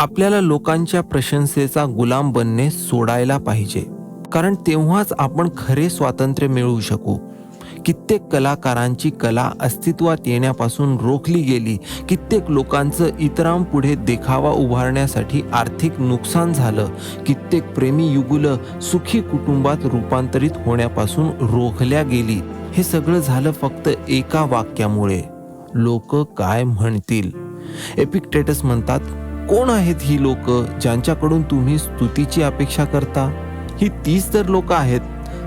आपल्याला लोकांच्या प्रशंसेचा गुलाम बनणे सोडायला पाहिजे. कारण तेव्हाच आपण खरे स्वातंत्र्य मिळवू शकू. कित्येक कलाकारांची कला अस्तित्वात येण्यापासून रोखली गेली. कित्येक लोकांचं इतरांपुढे देखावा उभारण्यासाठी आर्थिक नुकसान झालं. कित्येक प्रेमी युगुलं सुखी कुटुंबात रूपांतरित होण्यापासून रोखल्या गेली. हे सगळं झालं फक्त एका वाक्यामुळे. लोक काय म्हणतील? एपिक्टेटस म्हणतात कोण आहेत ही लोक ज्यांच्याकडून तुम्ही स्तुतीची अपेक्षा करता? ही तीच तर लोक आहेत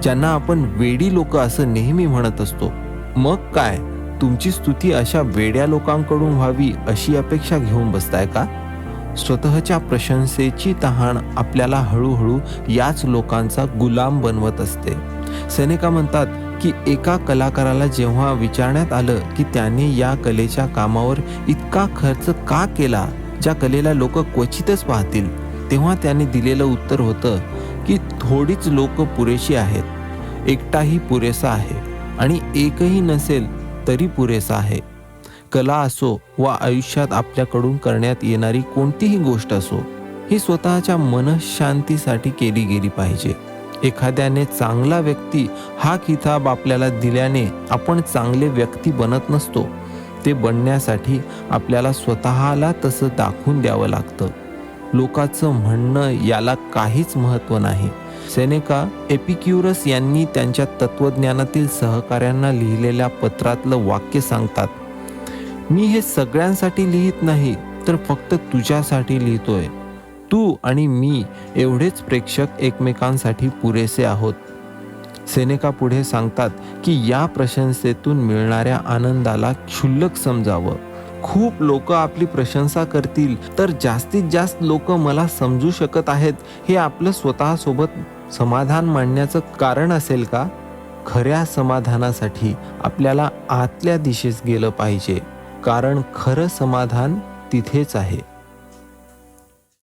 ज्यांना आपण वेडी लोक असं नेहमी म्हणत असतो. मग काय? तुमची स्तुती अशा वेड्या लोकांकडून व्हावी अशी अपेक्षा घेऊन बसताय का? स्वतःच्या प्रशंसेची तहान आपल्याला हळूहळू याच लोकांचा गुलाम बनवत असते. सनेका म्हणतात की एका कलाकाराला जेव्हा विचारण्यात आलं की त्याने या कलेच्या कामावर इतका खर्च का केला? ज्या कलेला लोक क्वचितच पाहतील. तेव्हा त्याने दिलेलं उत्तर होतं की थोडीच लोक पुरेशी आहेत. एकटाही पुरेसा आहे आणि एकही नसेल तरी पुरेसा आहे. कला असो वा आयुष्यात आपल्याकडून करण्यात येणारी कोणतीही गोष्ट असो ही स्वतःच्या मनशांतीसाठी केली गेली पाहिजे. एखाद्याने चांगला व्यक्ती हा किताब आपल्याला दिल्याने आपण चांगले व्यक्ती बनत नसतो. ते बनण्यासाठी आपल्याला स्वतःला तसं दाखवून द्यावं लागतं. लोकांचं म्हणणं याला काहीच महत्त्व नाही. सेनेका एपिक्युरस यांनी त्यांच्या तत्वज्ञानातील सहकाऱ्यांना लिहिलेल्या पत्रातलं वाक्य सांगतात मी हे सगळ्यांसाठी लिहित नाही तर फक्त तुझ्यासाठी लिहितोय. तू आणि मी एवढेच प्रेक्षक एकमेकांसाठी पुरेसे आहोत. सेनेका पुढे सांगतात की या प्रशंसेतून मिळणाऱ्या आनंदाला क्षुल्लक समजावं. खूप लोक आपली प्रशंसा करतील तर जास्तीत जास्त लोक मला समजू शकत आहेत हे आपलं स्वतःसोबत समाधान मांडण्याचं कारण असेल का? खऱ्या समाधानासाठी आपल्याला आतल्या दिशेस गेलं पाहिजे कारण खरं समाधान तिथेच आहे.